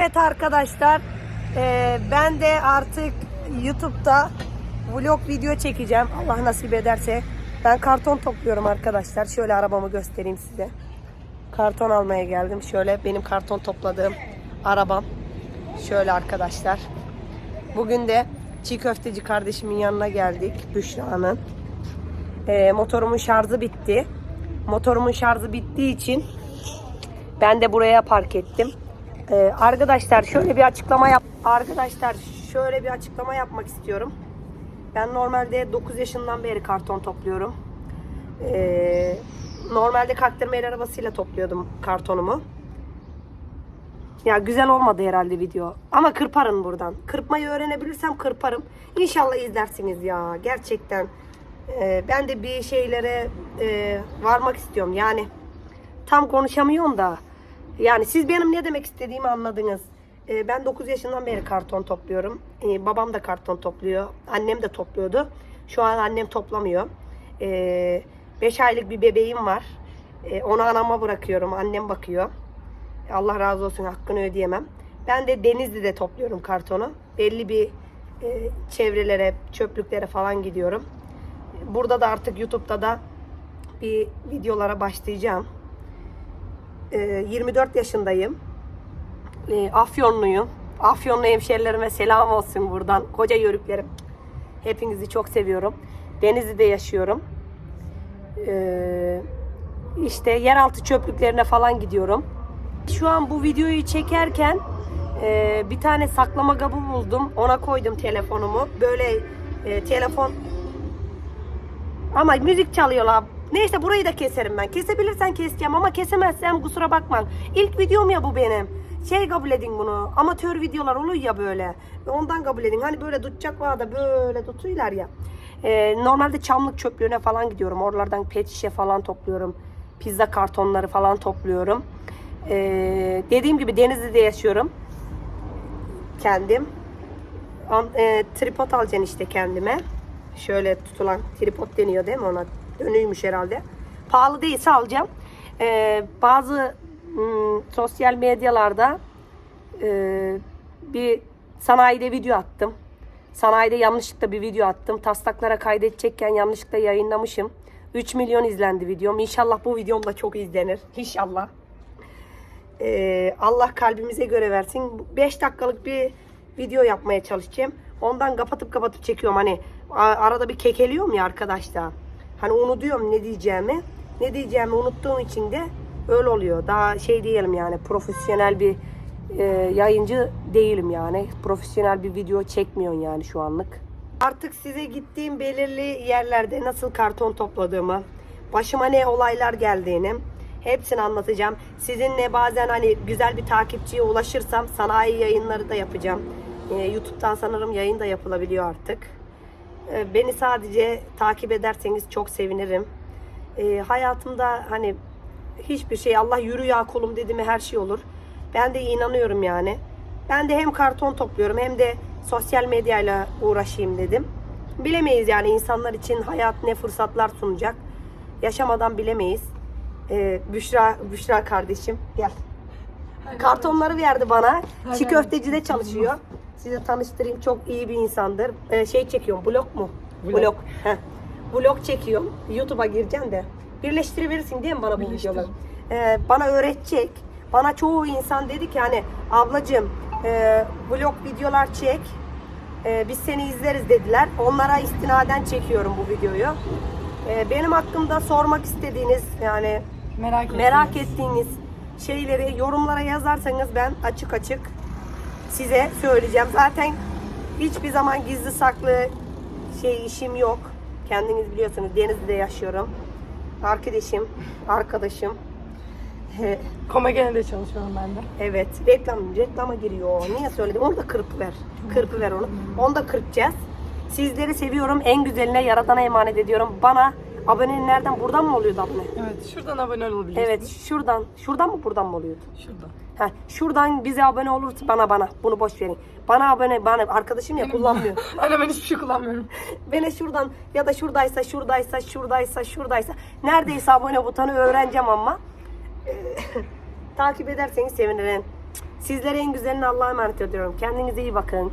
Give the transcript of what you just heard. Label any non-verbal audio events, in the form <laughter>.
Evet arkadaşlar eee, ben de artık YouTube'da vlog video çekeceğim. Allah nasip ederse. Ben karton topluyorum arkadaşlar. Şöyle arabamı göstereyim size. Karton almaya geldim. Şöyle benim karton topladığım arabam. Şöyle arkadaşlar. Bugün de çiğ köfteci kardeşimin yanına geldik. Büşra'nın. Eee, motorumun şarjı bitti. Motorumun şarjı bittiği için ben de buraya park ettim. Ee, arkadaşlar şöyle bir açıklama yap. Arkadaşlar şöyle bir açıklama yapmak istiyorum. Ben normalde 9 yaşından beri karton topluyorum. Ee, normalde kaktırma el arabasıyla topluyordum kartonumu. Ya güzel olmadı herhalde video. Ama kırparım buradan. Kırpmayı öğrenebilirsem kırparım. İnşallah izlersiniz ya. Gerçekten. Ee, ben de bir şeylere e, varmak istiyorum. Yani tam konuşamıyorum da. Yani siz benim ne demek istediğimi anladınız. Ee, ben 9 yaşından beri karton topluyorum. Ee, babam da karton topluyor. Annem de topluyordu. Şu an annem toplamıyor. 5 aylık bir bebeğim var. Ee, onu anama bırakıyorum. Annem bakıyor. Allah razı olsun hakkını ödeyemem. Ben de Denizli'de topluyorum kartonu. Belli bir e, çevrelere, çöplüklere falan gidiyorum. Burada da artık YouTube'da da bir videolara başlayacağım. Ee, 24 yaşındayım. Ee, Afyonluyum. Afyonlu hemşerilerime selam olsun buradan. Koca yörüklerim. Hepinizi çok seviyorum. Denizli'de yaşıyorum. Ee, işte yeraltı çöplüklerine falan gidiyorum. Şu an bu videoyu çekerken e, bir tane saklama kabı buldum. Ona koydum telefonumu. Böyle e, telefon ama müzik çalıyorlar. Neyse burayı da keserim ben. Kesebilirsen keseceğim ama kesemezsem kusura bakma. İlk videom ya bu benim. Şey kabul edin bunu. Amatör videolar oluyor ya böyle. Ondan kabul edin. Hani böyle tutacak var da böyle tutuyorlar ya. Ee, normalde çamlık çöplüğüne falan gidiyorum. Oralardan pet şişe falan topluyorum. Pizza kartonları falan topluyorum. Ee, dediğim gibi Denizli'de yaşıyorum. Kendim. An, e, tripod alacaksın işte kendime. Şöyle tutulan tripod deniyor değil mi ona? Dönüymüş herhalde. Pahalı değilse alacağım. Ee, bazı hmm, sosyal medyalarda e, bir sanayide video attım. Sanayide yanlışlıkla bir video attım. Taslaklara kaydedecekken yanlışlıkla yayınlamışım. 3 milyon izlendi videom. İnşallah bu videom da çok izlenir. İnşallah. Ee, Allah kalbimize göre versin. 5 dakikalık bir video yapmaya çalışacağım. Ondan kapatıp kapatıp çekiyorum. Hani arada bir kekeliyorum ya arkadaşlar. Hani unutuyorum ne diyeceğimi. Ne diyeceğimi unuttuğum için de öyle oluyor. Daha şey diyelim yani profesyonel bir e, yayıncı değilim yani. Profesyonel bir video çekmiyorsun yani şu anlık. Artık size gittiğim belirli yerlerde nasıl karton topladığımı, başıma ne olaylar geldiğini hepsini anlatacağım. Sizinle bazen hani güzel bir takipçiye ulaşırsam sanayi yayınları da yapacağım. Ee, YouTube'dan sanırım yayın da yapılabiliyor artık. Ee, beni sadece takip ederseniz çok sevinirim. Ee, hayatımda hani hiçbir şey Allah yürü ya kulum dedi mi her şey olur. Ben de inanıyorum yani. Ben de hem karton topluyorum hem de sosyal medyayla uğraşayım dedim. Bilemeyiz yani insanlar için hayat ne fırsatlar sunacak. Yaşamadan bilemeyiz. Ee, Büşra, Büşra kardeşim gel. Kartonları verdi bana. Çiğ köftecide çalışıyor. Size tanıştırayım. Çok iyi bir insandır. Ee, şey çekiyorum. Blog mu? Vlog. Blog. Heh. Çekiyorum. YouTube'a gireceksin de. Birleştirebilirsin değil mi bana bu videoları? Ee, bana öğretecek. Bana çoğu insan dedi ki hani ablacığım e, vlog videolar çek. E, biz seni izleriz dediler. Onlara istinaden çekiyorum bu videoyu. E, benim hakkımda sormak istediğiniz yani Merak merak ettiğiniz şeyleri yorumlara yazarsanız ben açık açık size söyleyeceğim. Zaten hiçbir zaman gizli saklı şey işim yok. Kendiniz biliyorsunuz Denizli'de yaşıyorum. Arkadaşım, arkadaşım. <laughs> Komegen'de çalışıyorum ben de. Evet, reklam reklama giriyor. Niye söyledim? Onu da kırp ver. Kırpı ver onu. Onu da kırpacağız. Sizleri seviyorum. En güzeline yaradana emanet ediyorum. Bana abone nereden? Buradan mı oluyordu abone? Evet, şuradan abone olabilirsiniz. Evet, şuradan. Şuradan mı buradan mı oluyordu? Şuradan. Ha, şuradan bize abone olursa bana bana. Bunu boş verin. Bana abone, bana arkadaşım ya kullanmıyor. <laughs> Aynen ben hiçbir şey kullanmıyorum. Beni şuradan ya da şuradaysa, şuradaysa, şuradaysa, şuradaysa. Neredeyse abone butonu öğreneceğim ama. Ee, <laughs> takip ederseniz sevinirim. Sizlere en güzelini Allah'a emanet ediyorum. Kendinize iyi bakın.